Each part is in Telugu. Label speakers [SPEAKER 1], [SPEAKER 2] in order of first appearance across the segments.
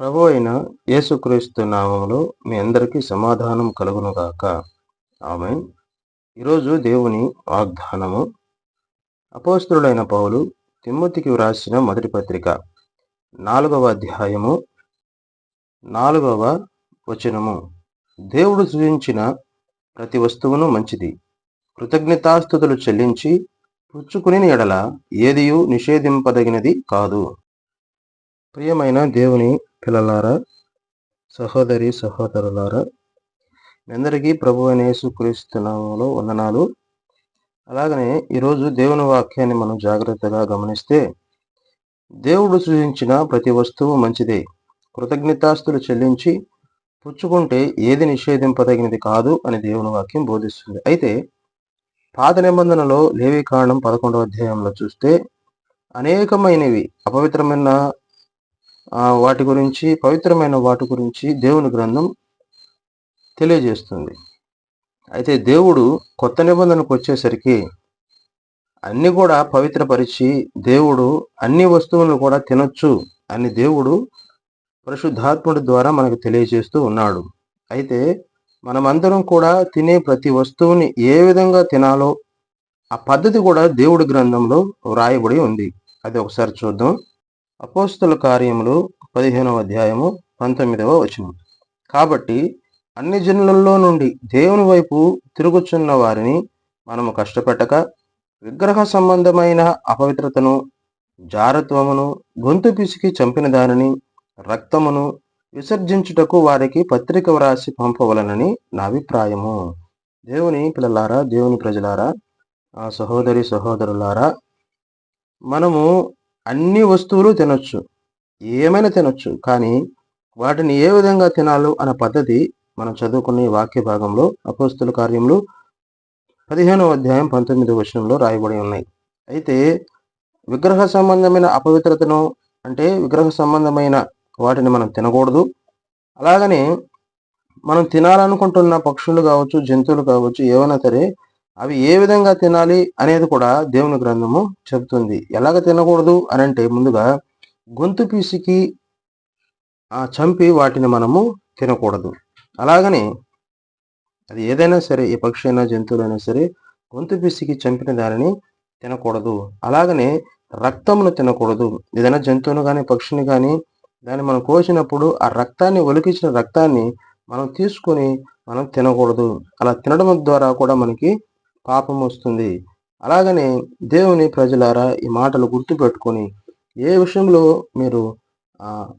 [SPEAKER 1] ప్రభు అయిన యేసుక్రీస్తు నామములో మీ అందరికీ సమాధానం కలుగునుగాక ఆమె ఈరోజు దేవుని వాగ్దానము. అపోస్తుడైన పౌలు తిమ్మతికి వ్రాసిన మొదటి పత్రిక నాలుగవ అధ్యాయము నాలుగవ వచనము. దేవుడు సృజించిన ప్రతి వస్తువును మంచిది. కృతజ్ఞతాస్థుతులు చెల్లించి పుచ్చుకుని ఎడల ఏదియూ నిషేధింపదగినది కాదు. ప్రియమైన దేవుని పిల్లలారా సహోదరి సహోదరులారా అందరికీ ప్రభు అనేసుక్రీస్తునామంలో వందనాలు. అలాగనే ఈరోజు దేవుని వాక్యాన్ని మనం జాగ్రత్తగా గమనిస్తే దేవుడు సృజించిన ప్రతి వస్తువు మంచిదే. కృతజ్ఞతాస్తులు చెల్లించి పుచ్చుకుంటే ఏది నిషేధింపదగినది కాదు అని దేవుని వాక్యం బోధిస్తుంది. అయితే పాత నిబంధనలో లేవి కారణం పదకొండవ అధ్యాయంలో చూస్తే అనేకమైనవి అపవిత్రమైన వాటి గురించి పవిత్రమైన వాటి గురించి దేవుని గ్రంథం తెలియజేస్తుంది. అయితే దేవుడు కొత్త నిబంధనకు వచ్చేసరికి అన్ని కూడా పవిత్రపరిచి దేవుడు అన్ని వస్తువులను కూడా తినొచ్చు అని దేవుడు పరిశుద్ధాత్ముడి ద్వారా మనకు తెలియజేస్తూ ఉన్నాడు. అయితే మనమందరం కూడా తినే ప్రతి వస్తువుని ఏ విధంగా తినాలో ఆ పద్ధతి కూడా దేవుడి గ్రంథంలో వ్రాయబడి ఉంది. అది ఒకసారి చూద్దాం. అపోస్తుల కార్యములు పదిహేనవ అధ్యాయము పంతొమ్మిదవ వచనం. కాబట్టి అన్ని జనులలో నుండి దేవుని వైపు తిరుగుచున్న వారిని మనము కష్టపెట్టక విగ్రహ సంబంధమైన అపవిత్రతను జారత్వమును గొంతు పిసికి చంపిన దానిని రక్తమును విసర్జించుటకు వారికి పత్రిక వ్రాసి పంపవలనని నా అభిప్రాయము. దేవుని పిల్లలారా దేవుని ప్రజలారా ఆ సహోదరి సహోదరులారా మనము అన్ని వస్తువులు తినొచ్చు. ఏమైనా తినొచ్చు. కానీ వాటిని ఏ విధంగా తినాలో అనే పద్ధతి మనం చదువుకునే వాక్య భాగంలో అపోస్తుల కార్యములు పదిహేనవ అధ్యాయం పంతొమ్మిది వచనంలో రాయబడి ఉన్నాయి. అయితే విగ్రహ సంబంధమైన అపవిత్రతను అంటే విగ్రహ సంబంధమైన వాటిని మనం తినకూడదు. అలాగనే మనం తినాలనుకుంటున్న పక్షులు కావచ్చు జంతువులు కావచ్చు ఏమైనా సరే అవి ఏ విధంగా తినాలి అనేది కూడా దేవుని గ్రంథము చెబుతుంది. ఎలాగ తినకూడదు అని అంటే ముందుగా గొంతు పీసికి చంపి వాటిని మనము తినకూడదు. అలాగని అది ఏదైనా సరే ఏ పక్షి అయినా జంతువులైనా సరే గొంతు పిసికి చంపిన దానిని తినకూడదు. అలాగనే రక్తమును తినకూడదు. ఏదైనా జంతువును కానీ పక్షిని కానీ దాన్ని మనం కోసినప్పుడు ఆ రక్తాన్ని ఒలికించిన రక్తాన్ని మనం తీసుకొని మనం తినకూడదు. అలా తినడం ద్వారా కూడా మనకి పాపం వస్తుంది. అలాగనే దేవుని ప్రజలారా ఈ మాటలు గుర్తుపెట్టుకొని ఏ విషయంలో మీరు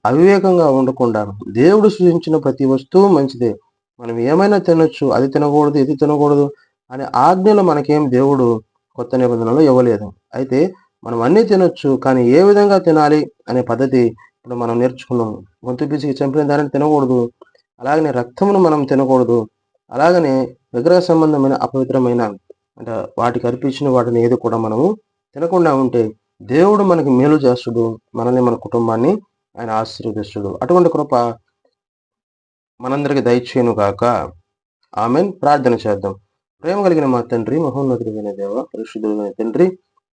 [SPEAKER 1] అవివేకంగా ఉండకుండా దేవుడు సృజించిన ప్రతి వస్తువు మంచిదే. మనం ఏమైనా తినొచ్చు అది తినకూడదు ఇది తినకూడదు అనే ఆజ్ఞలు మనకేం దేవుడు కొత్త నిబంధనలు ఇవ్వలేదు. అయితే మనం అన్నీ తినొచ్చు కానీ ఏ విధంగా తినాలి అనే పద్ధతి ఇప్పుడు మనం నేర్చుకున్నాం గొంతు పిసికి చంపిన దానిని తినకూడదు. అలాగనే రక్తమును మనం తినకూడదు. అలాగనే విగ్రహ సంబంధమైన అపవిత్రమైన అంటే వాటికి అర్పించిన వాటిని ఏది కూడా మనము తినకుండా ఉంటే దేవుడు మనకి మేలు చేస్తుడు మనల్ని మన కుటుంబాన్ని ఆయన ఆశీర్వదిస్తుడు. అటువంటి కృప మనందరికి దయచేయను కాక ఆమెన్. ప్రార్థన చేద్దాం. ప్రేమ కలిగిన మా తండ్రి మహోన్నతుడైన దేవ పరిశుద్ధుడైన తండ్రి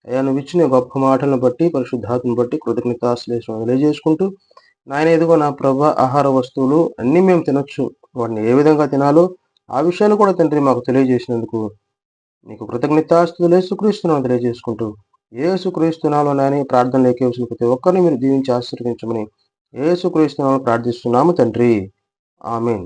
[SPEAKER 1] అయ్యా నువ్వు ఇచ్చిన గొప్ప మాటలను బట్టి పరిశుద్ధాత్మను బట్టి కృతజ్ఞతాశ్లేషం తెలియజేసుకుంటూ నాయన ఎదుగో నా ప్రభ ఆహార వస్తువులు అన్నీ మేము తినొచ్చు. వాటిని ఏ విధంగా తినాలో ఆ విషయాన్ని కూడా తండ్రి మాకు తెలియజేసినందుకు నీకు కృతజ్ఞతాస్తులు యేసుక్రీస్తున్నాను తెలియజేసుకుంటూ ఏసుక్రీస్తున్నాలో నాని ప్రార్థన వచ్చిన ప్రతి ఒక్కరిని మీరు దీవించి ఆశీర్వదించమని ఏసుక్రీస్తునాలు ప్రార్థిస్తున్నాము తండ్రి. ఆమెన్.